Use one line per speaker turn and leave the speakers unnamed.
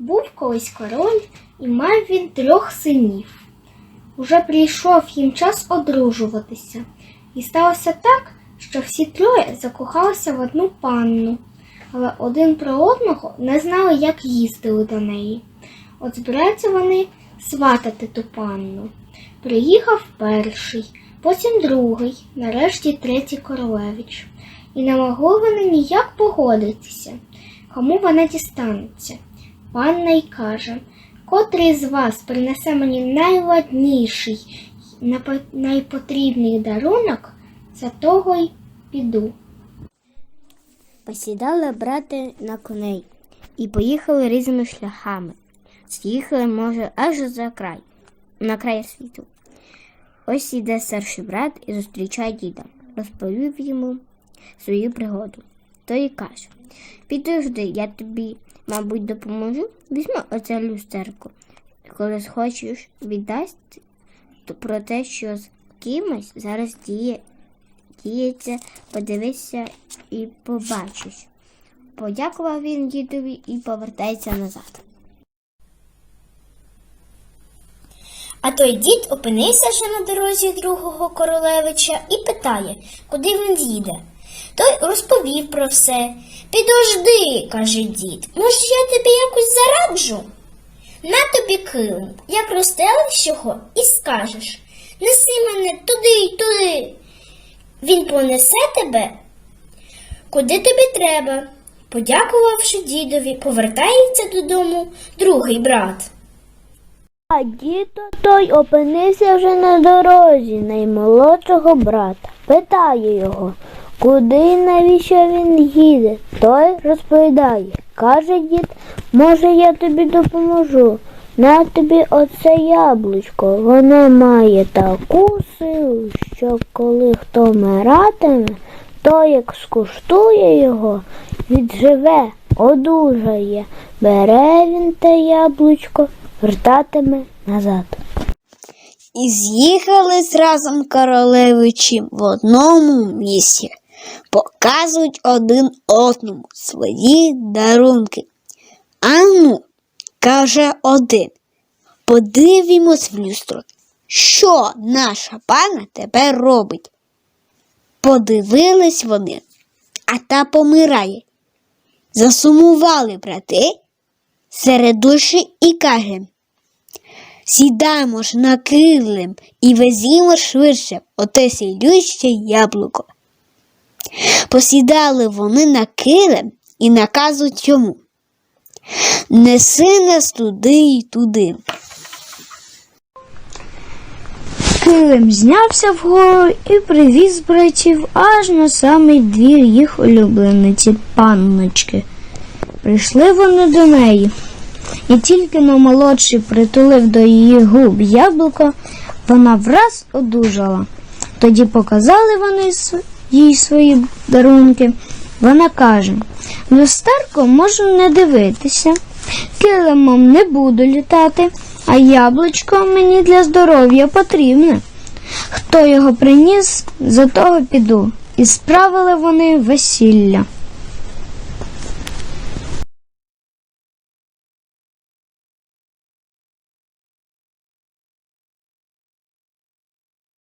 Був колись король, і мав він трьох синів. Уже прийшов їм час одружуватися, і сталося так, що всі троє закохалися в одну панну, але один про одного не знали, як їздили до неї. От збираються вони сватати ту панну. Приїхав перший, потім другий, нарешті третій королевич. І не могли вони ніяк погодитися, кому вона дістанеться. Панна й каже, котрий з вас принесе мені найладніший, найпотрібний дарунок, за того й піду.
Посідали брати на коней і поїхали різними шляхами. З'їхали, може, аж за край, на край світу. Ось іде старший брат і зустрічає діда, розповів йому свою пригоду. Той і каже: Підожди, я тобі, мабуть, допоможу. Візьми оце люстерко. Коли схочеш віддасть то про те, що з кимось зараз діє, діється, подивися і побачиш. Подякував він дідові і повертається назад.
А той дід опинився вже на дорозі другого королевича і питає, куди він їде. Той розповів про все. Підожди, каже дід, може, я тобі якось зараджу? На тобі килим, як розстелиш його і скажеш Неси мене туди й туди. Він понесе тебе, куди тобі треба. Подякувавши дідові, повертається додому другий брат.
А діто той опинився вже на дорозі наймолодшого брата. Питає його, куди навіщо він їде. Той розповідає. Каже дід, може я тобі допоможу. На тобі оце яблучко. Воно має таку силу, що коли хто вмиратиме, то як скуштує його, відживе, одужає. Бере він те яблучко, вертатиме назад.
І з'їхались разом королевичі в одному місці, показують один одному свої дарунки. Ану, каже один, подивімось в люстро, що наша пана тепер робить. Подивились вони, а та помирає. Засумували брати серед душі і каже. Сідаємо ж на килим і везімо швидше оте сілюще яблуко. Посідали вони на килим і наказують йому. Неси нас туди й туди.
Килим знявся вгору і привіз братів аж на самий двір їх улюблениці панночки. Прийшли вони до неї, і тільки но молодший притулив до її губ яблуко, вона враз одужала. Тоді показали вони їй свої дарунки. Вона каже: люстерко можу не дивитися, килимом не буду літати, а яблучко мені для здоров'я потрібне. Хто його приніс, за того піду. І справили вони весілля.